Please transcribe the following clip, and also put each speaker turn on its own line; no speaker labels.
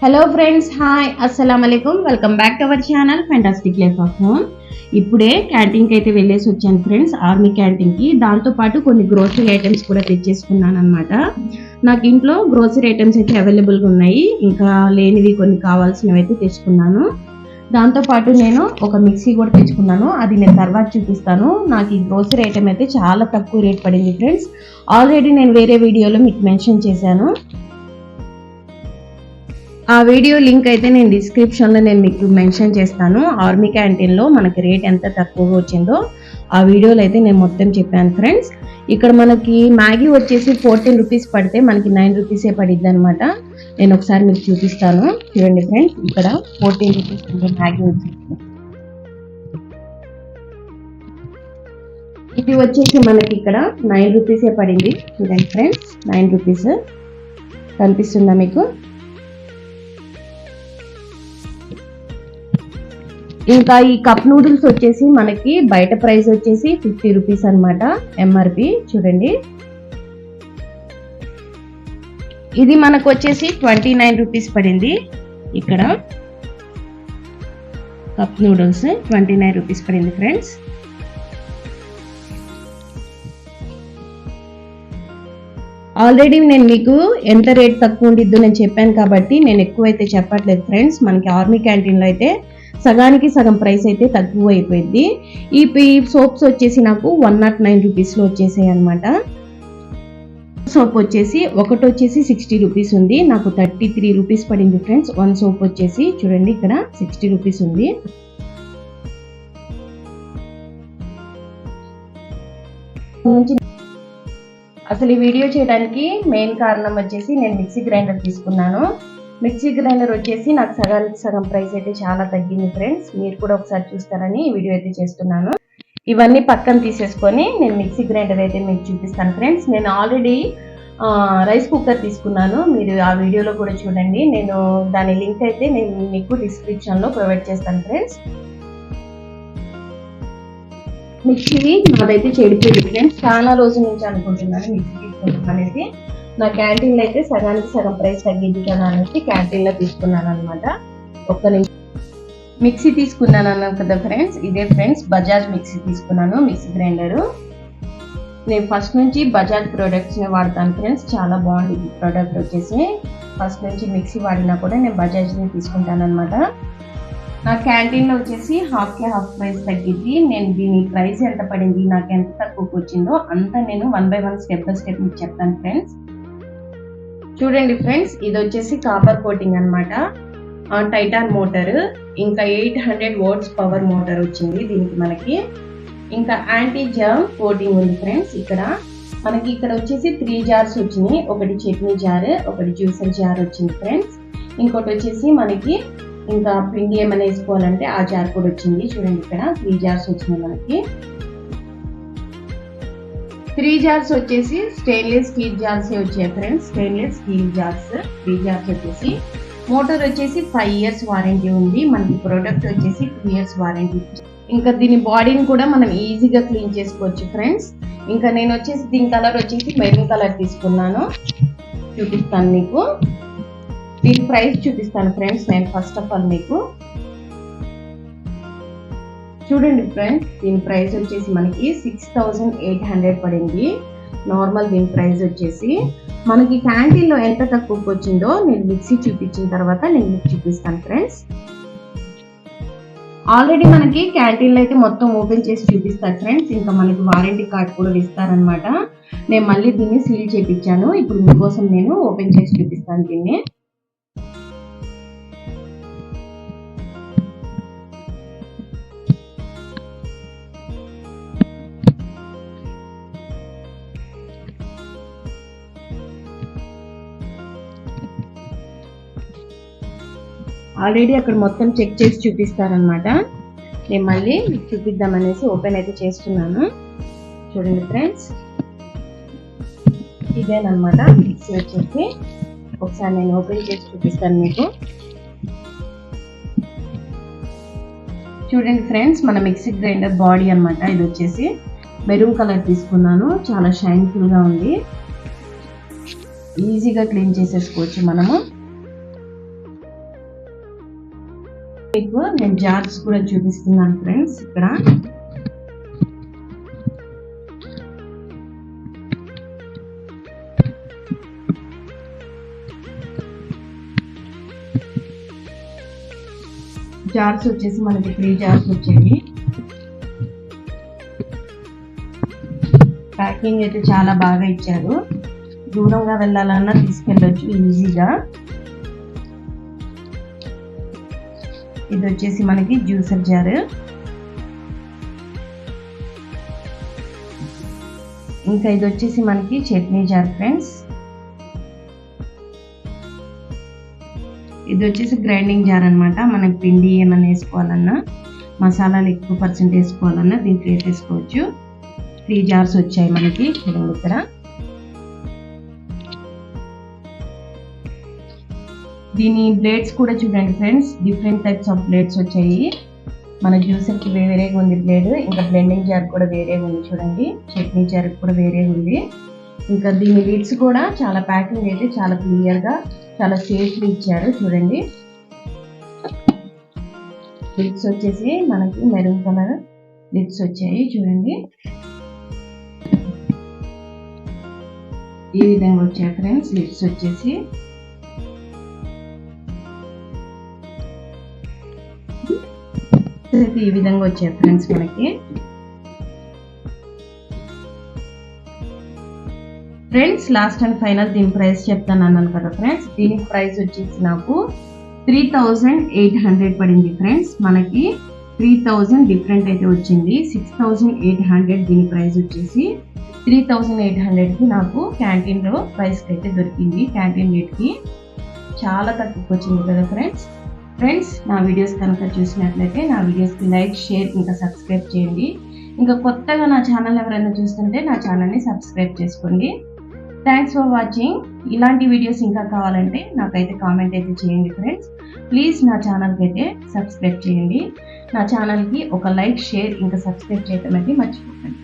Hello friends hi అస్సలం అయికం welcome back to our channel fantastic life of home ఇప్పుడే క్యాంటీన్కి అయితే వెళ్ళేసి వచ్చాను ఫ్రెండ్స్ ఆర్మీ క్యాంటీన్కి దాంతోపాటు కొన్ని గ్రోసరీ ఐటమ్స్ కూడా తెచ్చేసుకున్నాను అనమాట నాకు ఇంట్లో గ్రోసరీ ఐటమ్స్ అయితే అవైలబుల్గా ఉన్నాయి. ఇంకా లేనివి కొన్ని కావాల్సినవి అయితే తెచ్చుకున్నాను. దాంతోపాటు నేను ఒక మిక్సీ కూడా తెచ్చుకున్నాను. అది నేను తర్వాత చూపిస్తాను. నాకు ఈ గ్రోసరీ ఐటమ్ అయితే చాలా తక్కువ రేట్ పడింది ఫ్రెండ్స్ ఆల్రెడీ నేను వేరే వీడియోలో మీకు మెన్షన్ చేశాను. ఆ వీడియో లింక్ అయితే నేను డిస్క్రిప్షన్లో నేను మీకు మెన్షన్ చేస్తాను. ఆర్మీ క్యాంటీన్లో మనకి రేట్ ఎంత తక్కువగా వచ్చిందో ఆ వీడియోలో అయితే నేను మొత్తం చెప్పాను ఫ్రెండ్స్. ఇక్కడ మనకి మ్యాగీ వచ్చేసి ఫోర్టీన్ రూపీస్ పడితే మనకి నైన్ రూపీసే పడిద్ది అనమాట నేను ఒకసారి మీకు చూపిస్తాను. చూడండి ఫ్రెండ్స్ ఇక్కడ ఫోర్టీన్ రూపీస్ మ్యాగీ వచ్చేసి ఇది వచ్చేసి మనకి ఇక్కడ నైన్ రూపీసే పడింది. చూడండి ఫ్రెండ్స్ నైన్ రూపీస్ కనిపిస్తుందా మీకు? ఇంకా ఈ కప్ నూడిల్స్ వచ్చేసి మనకి బయట ప్రైస్ వచ్చేసి ఫిఫ్టీ రూపీస్ అనమాట ఎంఆర్పి చూడండి. ఇది మనకు వచ్చేసి ట్వంటీ నైన్ రూపీస్ పడింది ఇక్కడ. Cup noodles twenty nine rupees పడింది ఫ్రెండ్స్. ఆల్రెడీ నేను మీకు ఎంత రేట్ తక్కువ ఉండిద్దో నేను చెప్పాను కాబట్టి నేను ఎక్కువైతే చెప్పట్లేదు ఫ్రెండ్స్. మనకి ఆర్మీ క్యాంటీన్లో అయితే సగానికి సగం ప్రైస్ అయితే తక్కువ అయిపోయింది. ఈ సోప్స్ వచ్చేసి నాకు వన్ నాట్ నైన్ రూపీస్లో వచ్చేసాయి అనమాట సోప్ వచ్చేసి ఒకటి వచ్చేసి సిక్స్టీ రూపీస్ ఉంది. నాకు థర్టీ త్రీ రూపీస్ పడింది ఫ్రెండ్స్. వన్ సోప్ వచ్చేసి చూడండి ఇక్కడ సిక్స్టీ రూపీస్ ఉంది. అసలు ఈ వీడియో చేయడానికి మెయిన్ కారణం వచ్చేసి నేను మిక్సీ గ్రైండర్ తీసుకున్నాను. మిక్సీ గ్రైండర్ వచ్చేసి నాకు సగానికి సగం ప్రైస్ అయితే చాలా తగ్గింది ఫ్రెండ్స్. మీరు కూడా ఒకసారి చూస్తారని ఈ వీడియో అయితే చేస్తున్నాను. ఇవన్నీ పక్కన తీసేసుకొని నేను మిక్సీ గ్రైండర్ అయితే మీకు చూపిస్తాను ఫ్రెండ్స్. నేను ఆల్రెడీ రైస్ కుక్కర్ తీసుకున్నాను. మీరు ఆ వీడియోలో కూడా చూడండి. నేను దాని లింక్ అయితే నేను మీకు డిస్క్రిప్షన్లో ప్రొవైడ్ చేస్తాను ఫ్రెండ్స్. మిక్సీ నాదైతే చెడిపోయింది ఫ్రెండ్స్. చాలా రోజుల నుంచి అనుకుంటున్నాను మిక్సీ తీసుకుంటాం అనేది. నా క్యాంటీన్లో అయితే సగానికి సగం ప్రైస్ తగ్గింది కదా అనేసి క్యాంటీన్లో తీసుకున్నాను అనమాట ఒక్క నిమిషం. మిక్సీ తీసుకున్నాను అన్నాను కదా ఫ్రెండ్స్. ఇదే ఫ్రెండ్స్ బజాజ్ మిక్సీ తీసుకున్నాను మిక్సీ గ్రైండరు. నేను ఫస్ట్ నుంచి బజాజ్ ప్రోడక్ట్స్ని వాడతాను ఫ్రెండ్స్. చాలా బాగుంది ప్రోడక్ట్ వచ్చేసి. ఫస్ట్ నుంచి మిక్సీ వాడినా కూడా నేను బజాజ్ని తీసుకుంటాను అనమాట నా క్యాంటీన్లో వచ్చేసి హాఫ్కే హాఫ్ ప్రైస్ తగ్గింది. నేను దీని ప్రైస్ ఎంత పడింది నాకు ఎంత తక్కువకి వచ్చిందో అంతా నేను one by one step by step మీకు చెప్తాను ఫ్రెండ్స్. చూడండి ఫ్రెండ్స్ ఇది వచ్చేసి కాపర్ కోటింగ్ అనమాట టైటాన్ మోటార్. ఇంకా eight hundred volts power motor వచ్చింది దీనికి మనకి. ఇంకా యాంటీ జర్మ్ కోటింగ్ ఉంది ఫ్రెండ్స్ ఇక్కడ. మనకి ఇక్కడ వచ్చేసి త్రీ జార్స్ వచ్చినాయి. ఒకటి చట్నీ జార్ ఒకటి జ్యూసర్ జార్ వచ్చింది ఫ్రెండ్స్. ఇంకోటి వచ్చేసి మనకి ఇంకా పిండి ఏమైనా వేసుకోవాలంటే ఆ జార్ కూడా వచ్చింది. చూడండి ఇక్కడ త్రీ జార్స్ వచ్చినాయి మనకి. త్రీ జార్స్ వచ్చేసి స్టెయిన్లెస్ స్టీల్ జార్స్ వచ్చాయి friends stainless steel jars three jars వచ్చేసి. మోటార్ వచ్చేసి ఫైవ్ ఇయర్స్ వారంటీ ఉంది. మనకి ప్రోడక్ట్ వచ్చేసి త్రీ ఇయర్స్ వారంటీ. ఇంకా దీని బాడీని కూడా మనం ఈజీగా క్లీన్ చేసుకోవచ్చు ఫ్రెండ్స్ ఇంకా నేను వచ్చేసి దీని కలర్ వచ్చేసి మెరూన్ కలర్ తీసుకున్నాను. చూపిస్తాను మీకు. దీని ప్రైస్ చూపిస్తాను ఫ్రెండ్స్ నేను ఫస్ట్ ఆఫ్ ఆల్ మీకు. చూడండి ఫ్రెండ్స్ దీని ప్రైస్ వచ్చేసి మనకి సిక్స్ థౌజండ్ ఎయిట్ హండ్రెడ్ పడింది. నార్మల్ దీని ప్రైస్ వచ్చేసి మనకి క్యాంటీన్లో ఎంత తక్కువకి వచ్చిందో నేను మిక్సీ చూపించిన తర్వాత నేను మీకు చూపిస్తాను ఫ్రెండ్స్ ఆల్రెడీ మనకి క్యాంటీన్లో అయితే మొత్తం ఓపెన్ చేసి చూపిస్తారు ఫ్రెండ్స్ ఇంకా మనకి వారంటీ కార్డ్ కూడా ఇస్తారనమాట నేను మళ్ళీ దీన్ని సీల్ చేపించాను. ఇప్పుడు మీకోసం నేను ఓపెన్ చేసి చూపిస్తాను దీన్ని. ఆల్రెడీ అక్కడ మొత్తం చెక్ చేసి చూపిస్తారనమాట నేను మళ్ళీ చూపిద్దాం చూపిద్దామనేసి ఓపెన్ అయితే చేస్తున్నాను. చూడండి ఫ్రెండ్స్ ఇదేనమాట మిక్సీ వచ్చేసి. ఒకసారి నేను ఓపెన్ చేసి చూపిస్తాను మీకు. చూడండి ఫ్రెండ్స్ మన మిక్సీ గ్రైండర్ బాడీ అనమాట ఇది వచ్చేసి. మెరూన్ కలర్ తీసుకున్నాను. చాలా షైన్ఫుల్గా ఉంది. ఈజీగా క్లీన్ చేసేసుకోవచ్చు మనము. మీకు నేను జార్స్ కూడా చూపిస్తున్నాను ఫ్రెండ్స్ ఇక్కడ. జార్స్ వచ్చేసి మనకి త్రీ జార్స్ వచ్చాయి ప్యాకింగ్ అయితే చాలా బాగా ఇచ్చారు. దూరంగా వెళ్ళాలన్నా తీసుకెళ్ళొచ్చు ఈజీగా. ఇది వచ్చేసి మనకి జ్యూసర్ జారు. ఇంకా ఇది వచ్చేసి మనకి చట్నీ జార్ ఫ్రెండ్స్. ఇది వచ్చేసి గ్రైండింగ్ జార్ అనమాట మనకి పిండి ఏమైనా వేసుకోవాలన్నా మసాలాలు ఎక్కువ పర్సెంట్ వేసుకోవాలన్నా దీంట్లో వేసేసుకోవచ్చు. త్రీ జార్స్ వచ్చాయి మనకి చూడండి ఇక్కడ. దీని బ్లేడ్స్ కూడా చూడండి friends different types of blades వచ్చాయి. మన జ్యూసర్కి వేరేగా ఉంది బ్లేడ్ ఇంకా బ్లెండింగ్ జార్ కూడా వేరేగా ఉంది చూడండి. చట్నీ జార్ కూడా వేరేగా ఉంది. ఇంకా దీని లిడ్స్ కూడా చాలా ప్యాకింగ్ అయితే చాలా క్లియర్గా చాలా సేఫ్లీ ఇచ్చారు చూడండి. లిడ్స్ వచ్చేసి మనకి మెరూన్ కలర్ లిడ్స్ వచ్చాయి చూడండి. ఈ విధంగా వచ్చాయి ఫ్రెండ్స్ లిడ్స్ వచ్చేసి అయితే ఈ విధంగా వచ్చాయి ఫ్రెండ్స్ మనకి. ఫ్రెండ్స్ లాస్ట్ అండ్ ఫైనల్ దీని ప్రైస్ చెప్తాను అన్నాను కదా ఫ్రెండ్స్. దీని ప్రైస్ వచ్చేసి నాకు త్రీ థౌజండ్ ఎయిట్ హండ్రెడ్ పడింది ఫ్రెండ్స్. మనకి త్రీ థౌజండ్ డిఫరెంట్ అయితే వచ్చింది. సిక్స్ థౌజండ్ ఎయిట్ హండ్రెడ్ దీని ప్రైస్ వచ్చేసి త్రీ థౌజండ్ ఎయిట్ హండ్రెడ్కి నాకు క్యాంటీన్లో ప్రైస్కి అయితే దొరికింది. క్యాంటీన్ రేట్కి చాలా తక్కువకి వచ్చింది కదా ఫ్రెండ్స్. ఫ్రెండ్స్ నా వీడియోస్ కనుక చూసినట్లయితే నా వీడియోస్కి లైక్ షేర్ ఇంకా సబ్స్క్రైబ్ చేయండి. ఇంకా కొత్తగా నా ఛానల్ ఎవరైనా చూస్తుంటే నా ఛానల్ని సబ్స్క్రైబ్ చేసుకోండి. థ్యాంక్స్ ఫర్ వాచింగ్ ఇలాంటి వీడియోస్ ఇంకా కావాలంటే నాకైతే కామెంట్ అయితే చేయండి ఫ్రెండ్స్ ప్లీజ్ నా ఛానల్కి అయితే సబ్స్క్రైబ్ చేయండి. నా ఛానల్కి ఒక లైక్ షేర్ ఇంకా సబ్స్క్రైబ్ చేయడం అయితే మర్చిపోకండి.